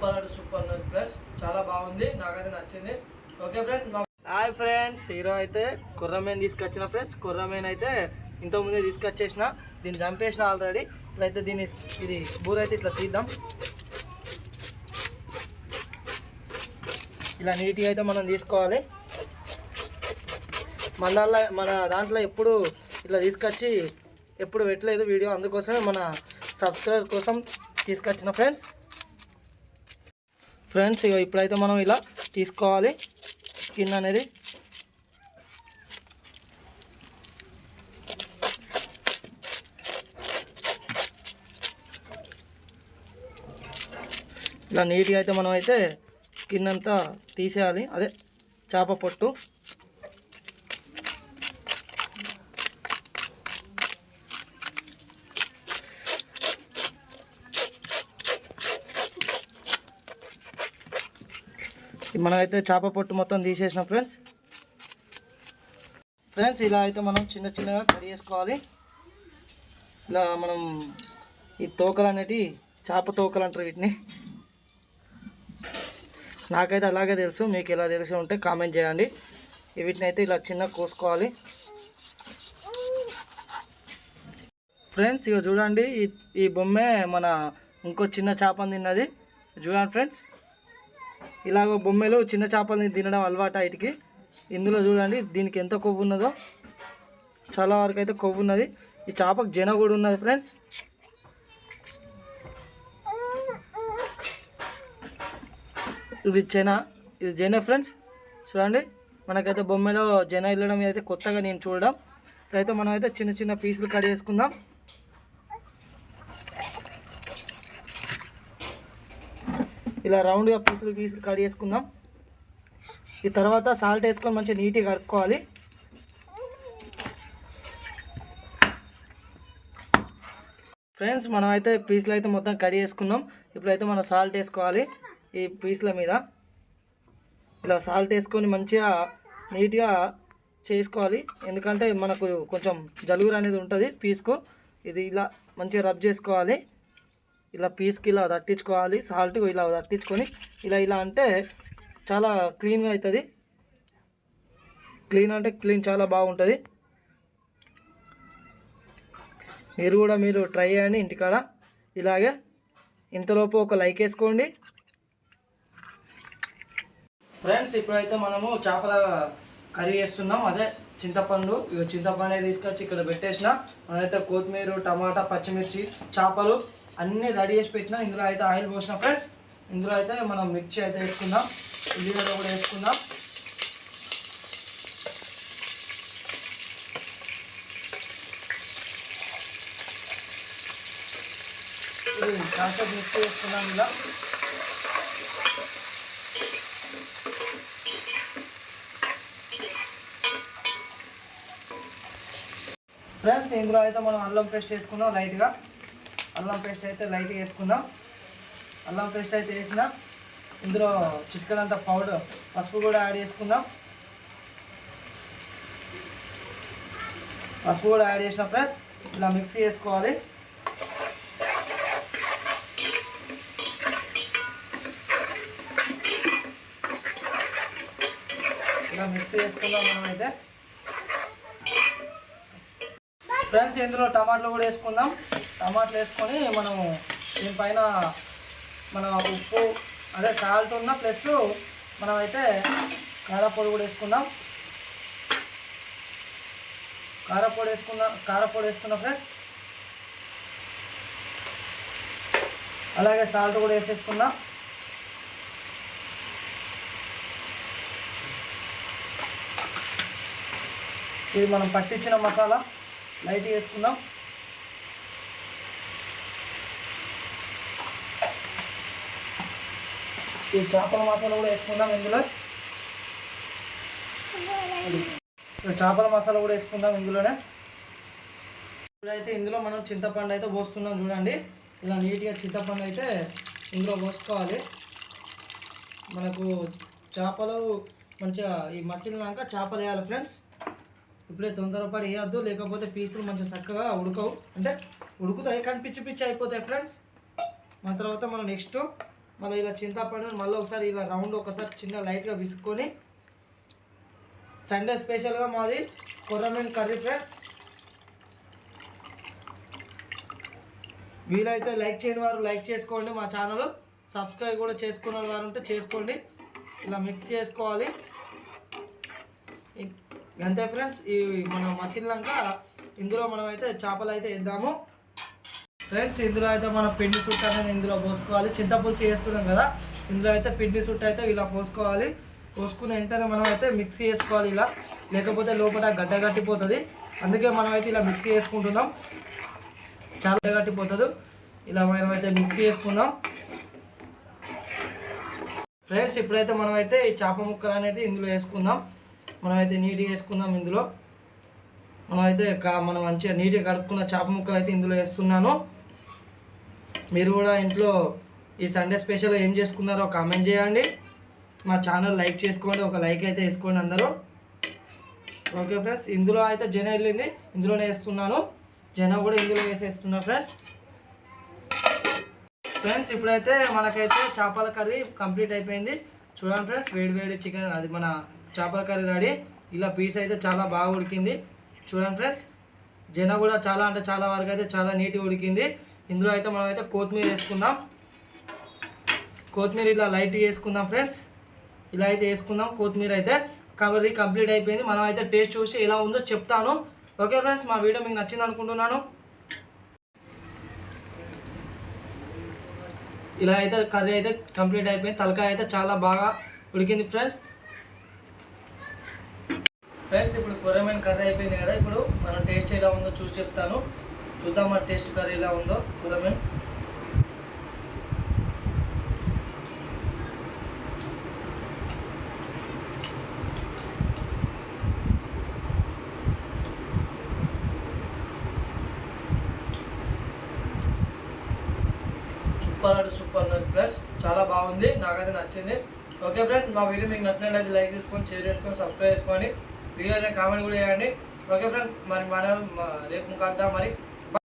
Super అంటే super ఉన్నది friends. చాలా బాగుంది. నాకైతే నచ్చింది. Okay friends hi friends hero అయితే కుర్రమేన్ తీసుకొచ్చిన ఫ్రెండ్స్. కుర్రమేన్ అయితే ఇంతకుముందే తీసుకొచ్చేసిన దీన్ని చంపేసిన ఆల్రెడీ ఇప్పుడైతే దీన్ని ఇది బూర అయితే ఇట్లా తీద్దాం. ఇలా నీట్గా అయితే మనం తీసుకోవాలి. మన మన దాంట్లో ఎప్పుడు ఇట్లా తీసుకొచ్చి ఎప్పుడు పెట్టలేదు వీడియో. అందుకోసమే మన సబ్స్క్రైబర్ కోసం తీసుకొచ్చిన ఫ్రెండ్స్. ఫ్రెండ్స్ ఇక ఇప్పుడైతే మనం ఇలా తీసుకోవాలి. స్కిన్ అనేది. ఇలా నీట్గా అయితే మనం అయితే స్కిన్ అంతా తీసేయాలి. అదే చేప పొట్టు. మనమైతే చేప పొట్టు మొత్తం తీసేసిన ఫ్రెండ్స్ ఫ్రెండ్స్ ఇలా అయితే మనం చిన్న చిన్నగా కట్ చేసుకోవాలి. ఇలా మనం ఈ తోకలు అనేటివి చేప తోకలు అంటారు వీటిని. నాకైతే అలాగే తెలుసు మీకు ఎలా తెలిసి ఉంటే కామెంట్ చేయండి. వీటిని అయితే ఇలా చిన్న కోసుకోవాలి. ఫ్రెండ్స్ ఇక చూడండి ఈ ఈ బొమ్మే మన ఇంకో చిన్న చేపని తిన్నది చూడండి ఫ్రెండ్స్ ఇలాగ బొమ్మలు చిన్న చేపలని తినడం అలవాటు వీటికి ఇందులో చూడండి దీనికి ఎంత కొవ్వు ఉన్నదో. చాలా వరకు అయితే కొవ్వు ఉన్నది. ఈ చేపకు జన కూడా ఉన్నది ఫ్రెండ్స్. ఇది జన ఇది జన ఫ్రెండ్స్. చూడండి మనకైతే బొమ్మలో జన వెళ్ళడం అయితే కొత్తగా నేను చూడడం. ఇప్పుడైతే మనం అయితే చిన్న చిన్న పీసులు కట్ చేసుకుందాం. ఇలా రౌండ్గా పీసులు పీసులు కట్ చేసుకుందాం. ఈ తర్వాత సాల్ట్ వేసుకొని మంచిగా నీట్గా కడుక్కోవాలి. ఫ్రెండ్స్ మనం అయితే పీసులు అయితే మొత్తం కట్ చేసుకున్నాం. ఇప్పుడైతే మనం సాల్ట్ వేసుకోవాలి ఈ పీసుల మీద. ఇలా సాల్ట్ వేసుకొని మంచిగా నీట్గా చేసుకోవాలి. ఎందుకంటే మనకు కొంచెం జలుగురు అనేది ఉంటుంది పీస్కు. ఇది ఇలా మంచిగా రబ్ చేసుకోవాలి. ఇలా పీస్కి ఇలా తట్టించుకోవాలి సాల్ట్ ఇలా తట్టించుకొని ఇలా ఇలా అంటే చాలా క్లీన్గా అవుతుంది క్లీన్ అంటే క్లీన్ చాలా బాగుంటుంది. మీరు కూడా మీరు ట్రై చేయండి ఇంటికాడ. ఇలాగే ఇంతలోపు ఒక లైక్ వేసుకోండి. ఫ్రెండ్స్ ఇప్పుడైతే మనము చేపల కర్రీ చేస్తున్నాం. అదే చింతపండు. ఇక చింతపండు అయితే తీసుకొచ్చి ఇక్కడ పెట్టేసిన. మనమైతే కొత్తిమీర టమాటా పచ్చిమిర్చి చేపలు అన్నీ రెడీ చేసి పెట్టినా. ఇందులో అయితే ఆయిల్ పోసిన ఫ్రెండ్స్. ఇందులో అయితే మనం మిర్చి అయితే వేసుకుందాం. ఉల్లిగడ్డ కూడా వేసుకుందాం. కాసేపు మిక్స్ చేసుకున్నాం ఇలా. ఫ్రెండ్స్ ఇందులో అయితే మనం అల్లం పేస్ట్ చేసుకున్నాం లైట్గా. అల్లం పేస్ట్ అయితే లైట్గా వేసుకుందాం. అల్లం పేస్ట్ అయితే వేసిన. ఇందులో చికెన్ పౌడర్ పసుపు కూడా యాడ్ చేసుకుందాం. పసుపు కూడా యాడ్ చేసిన ఫ్రెండ్స్ ఇలా మిక్స్ చేసుకోవాలి. ఇలా మిక్స్ చేసుకుందాం మనం అయితే ఫ్రెండ్స్ ఇందులో టమాటాలు కూడా వేసుకుందాం. టమాటాలు వేసుకొని మనము దీనిపైన మన ఉప్పు అదే సాల్ట్ ఉన్న ప్లస్ మనం అయితే కారపొడి కూడా వేసుకుందాం. కారపొడి వేసుకుందాం కారపొడి వేసుకున్న ఫ్రెండ్స్. అలాగే సాల్ట్ కూడా వేసేసుకుందాం. ఇది మనం పట్టించిన మసాలా. లైట్ వేసుకుందాం. ఈ చేపల మసాలా కూడా వేసుకుందాం ఇందులో. చేపల మసాలా కూడా వేసుకుందాం ఇందులోనే. ఇప్పుడైతే ఇందులో మనం చింతపండు అయితే పోస్తున్నాం చూడండి. ఇలా నీట్గా చింతపండు అయితే ఇందులో పోసుకోవాలి. మనకు చేపలు మంచిగా ఈ మసిలినాక చేపలు వేయాలి ఫ్రెండ్స్. ఇప్పుడే తొందరపడి వేయద్దు లేకపోతే పీసులు మంచిగా చక్కగా ఉడకవు. అంటే ఉడుకుతాయి కానీ పిచ్చి పిచ్చి అయిపోతాయి ఫ్రెండ్స్ మన తర్వాత మనం నెక్స్ట్ మళ్ళీ ఇలా చింతపండు మళ్ళీ ఒకసారి ఇలా రౌండ్ ఒకసారి చిన్న లైట్గా విసుక్కొని సండే స్పెషల్గా మాది కొర్రమీన్ కర్రీ ఫ్రెండ్స్ వీలైతే లైక్ చేయని వారు లైక్ చేసుకోండి మా ఛానల్ సబ్స్క్రైబ్ కూడా చేసుకున్న వారు ఉంటే చేసుకోండి. ఇలా మిక్స్ చేసుకోవాలి. అంతే ఫ్రెండ్స్ ఈ మన మసిలినాక ఇందులో మనం అయితే చేపలు అయితే వేద్దాము. ఫ్రెండ్స్ ఇందులో అయితే మనం పిండి సుట్ట అనేది ఇందులో పోసుకోవాలి. చింతపులుసు చేస్తున్నాం కదా ఇందులో అయితే పిండి సుట్ట అయితే ఇలా పోసుకోవాలి. పోసుకున్న వెంటనే మనం అయితే మిక్సీ చేసుకోవాలి ఇలా. లేకపోతే లోపల గడ్డ కట్టిపోతుంది. అందుకే మనం అయితే ఇలా మిక్సీ చేసుకుంటున్నాం. చాలా గట్టిపోతుంది ఇలా మనం అయితే మిక్సీ వేసుకున్నాం ఫ్రెండ్స్ ఇప్పుడైతే మనం అయితే ఈ చేప ముక్కలు అనేది ఇందులో వేసుకుందాం. మనం అయితే నీట్గా వేసుకుందాం ఇందులో. మనం అయితే కా- మనం మంచిగా నీట్గా కడుక్కున్న చేప ముక్కలు అయితే ఇందులో వేస్తున్నాను. మీరు కూడా ఇంట్లో ఈ సండే స్పెషల్ ఏం చేసుకున్నారో కామెంట్ చేయండి. మా ఛానల్ లైక్ చేసుకోండి ఒక లైక్ అయితే వేసుకోండి అందరూ. ఓకే ఫ్రెండ్స్ ఇందులో అయితే జన వెళ్ళింది ఇందులోనే వేస్తున్నాను. జన కూడా ఇందులో వేసేస్తున్నా ఫ్రెండ్స్. ఫ్రెండ్స్ ఇప్పుడైతే మనకైతే చేపల కర్రీ కంప్లీట్ అయిపోయింది. చూడండి ఫ్రెండ్స్ వేడి వేడి చికెన్ అది మన చేపల కర్రీ రెడీ. ఇలా పీస్ అయితే చాలా బాగా ఉడికింది. చూడండి ఫ్రెండ్స్ జన కూడా చాలా అంటే చాలా వరకు అయితే చాలా నీట్గా ఉడికింది. ఇందులో అయితే మనం అయితే కొత్తిమీర వేసుకుందాం. కొత్తిమీర ఇలా లైట్ వేసుకుందాం ఫ్రెండ్స్. ఇలా అయితే వేసుకుందాం కొత్తిమీర అయితే. కర్రీ కంప్లీట్ అయిపోయింది. మనం అయితే టేస్ట్ చూసి ఎలా ఉందో చెప్తాను. ఓకే ఫ్రెండ్స్ మా వీడియో మీకు నచ్చింది అనుకుంటున్నాను. ఇలా అయితే కర్రీ అయితే కంప్లీట్ అయిపోయింది. తలకాయ అయితే చాలా బాగా ఉడికింది ఫ్రెండ్స్. ఫ్రెండ్స్ ఇప్పుడు కొరమైన కర్రీ అయిపోయింది కదా ఇప్పుడు మనం టేస్ట్ ఎలా ఉందో చూసి చెప్తాను. చూద్దాం మన టేస్ట్ కర్రీ ఎలా ఉందో కొరమైన? సూపర్ అంటే సూపర్ ఉన్నది ఫ్రెండ్స్. చాలా బాగుంది నాకైతే నచ్చింది. ఓకే ఫ్రెండ్స్ మా వీడియో మీకు నచ్చినట్లయితే లైక్ చేసుకొని షేర్ చేసుకొని సబ్స్క్రైబ్ చేసుకోండి. వీడియో కామెంట్ కూడా చేయండి. ఓకే ఫ్రెండ్ మరి మనం రేపు కలుద్దాం మరి.